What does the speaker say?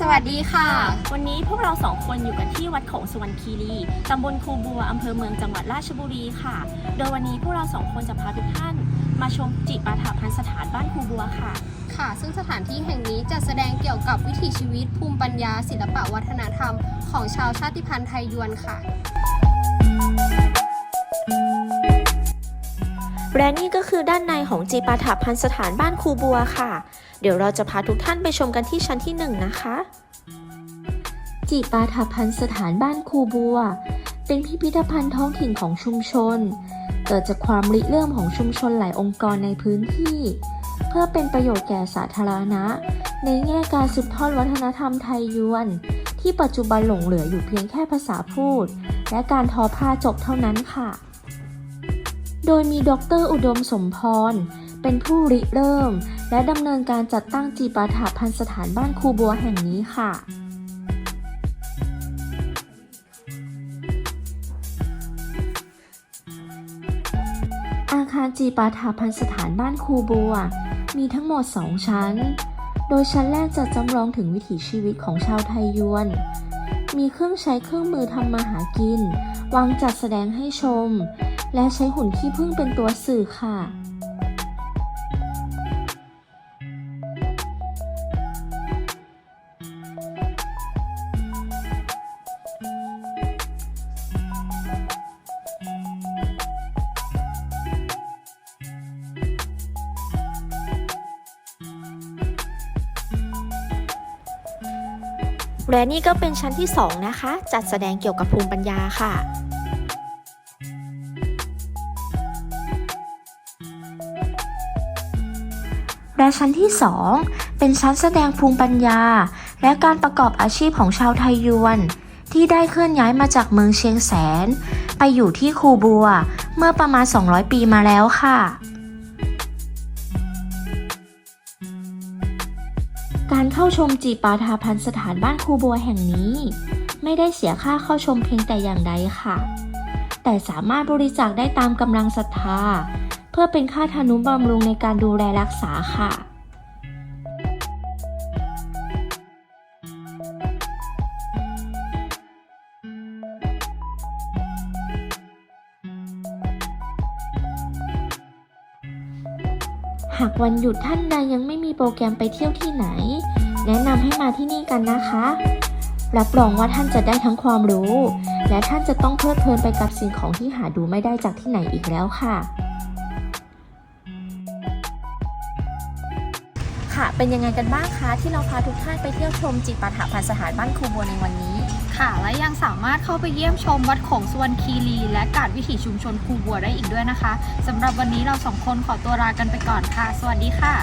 สวัสดีค่ะ วันนี้พวกเราสองคนอยู่กันที่วัดโขงสุวรรณคีรี ตำบลคูบัว อำเภอเมืองจังหวัดราชบุรีค่ะ โดยวันนี้พวกเราสองคนจะพาทุกท่าน มาชมจิปาถะพันสถานบ้านคูบัวค่ะ ค่ะ ซึ่งสถานที่แห่งนี้จะแสดงเกี่ยวกับวิถีชีวิตภูมิปัญญา ศิลปะวัฒนธรรม ของชาวชาติพันธุ์ไทยยวนค่ะ และนี่ก็คือด้านในของจีปาถะพันสถานบ้านคูบัวค่ะ เดี๋ยวเราจะพาทุกท่านไปชมกันที่ชั้นที่หนึ่งนะคะ จีปาถะพันสถานบ้านคูบัว เป็นพิพิธภัณฑ์ท้องถิ่นของชุมชน เกิดจากความริเริ่มของชุมชนหลายองค์กรในพื้นที่ เพื่อเป็นประโยชน์แก่สาธารณะ ในแง่การสืบทอดวัฒนธรรมไทยยวน ที่ปัจจุบันหลงเหลืออยู่เพียงแค่ภาษาพูด และการทอผ้าจบเท่านั้นค่ะ โดยมีดรอุดมสมพร เป็นผู้ริเริ่ม และดำเนินการจัดตั้งจีปาถะพันสถานบ้านครูบัวแห่งนี้ค่ะอาคารจีปาถะพันสถานบ้านครูบัว มีทั้งหมด 2 ชั้น โดยชั้นแรกจะจำลองถึงวิถีชีวิตของชาวไทยยวน มีเครื่องใช้เครื่องมือทำมาหากิน วางจัดแสดงให้ชม และใช้หุ่นขี้ผึ้งเป็นตัวสื่อค่ะ และนี่ก็เป็นชั้นที่ 2 นะคะ จัดแสดงเกี่ยวกับภูมิปัญญาค่ะ และชั้นที่ 2 เป็นชั้นแสดงภูมิปัญญา และการประกอบอาชีพของชาวไทยยวน ที่ได้เคลื่อนย้ายมาจากเมืองเชียงแสน ไปอยู่ที่คูบัว เมื่อประมาณ 200 ปีมาแล้วค่ะการเข้าชมจีปาถาพันสถานบ้านครูบัวแห่งนี้ ไม่ได้เสียค่าเข้าชมเพียงแต่อย่างใดค่ะ แต่สามารถบริจาคได้ตามกำลังศรัทธา เพื่อเป็นค่าทานุบำรุงในการดูแลรักษาค่ะ หากวันหยุดท่านใดยังไม่มีโปรแกรมไปเที่ยวที่ไหน แนะนำให้มาที่นี่กันนะคะรับรองว่าท่านจะได้ทั้งความรู้ และท่านจะต้องเพลิดเพลินไปกับสิ่งของที่หาดูไม่ได้จากที่ไหนอีกแล้วค่ะ ค่ะ เป็นยังไงกันบ้างคะ ที่เราพาทุกท่านไปเที่ยวชมจิปาถะพันสถานบ้านครูบัวในวันนี้ ค่ะ และยังสามารถเข้าไปเยี่ยมชมวัดโขงสุวรรณคีรี และกาดวิถีชุมชนคูบัวได้อีกด้วยนะคะสำหรับวันนี้เราสองคนขอตัวลากันไปก่อนค่ะ สวัสดีค่ะ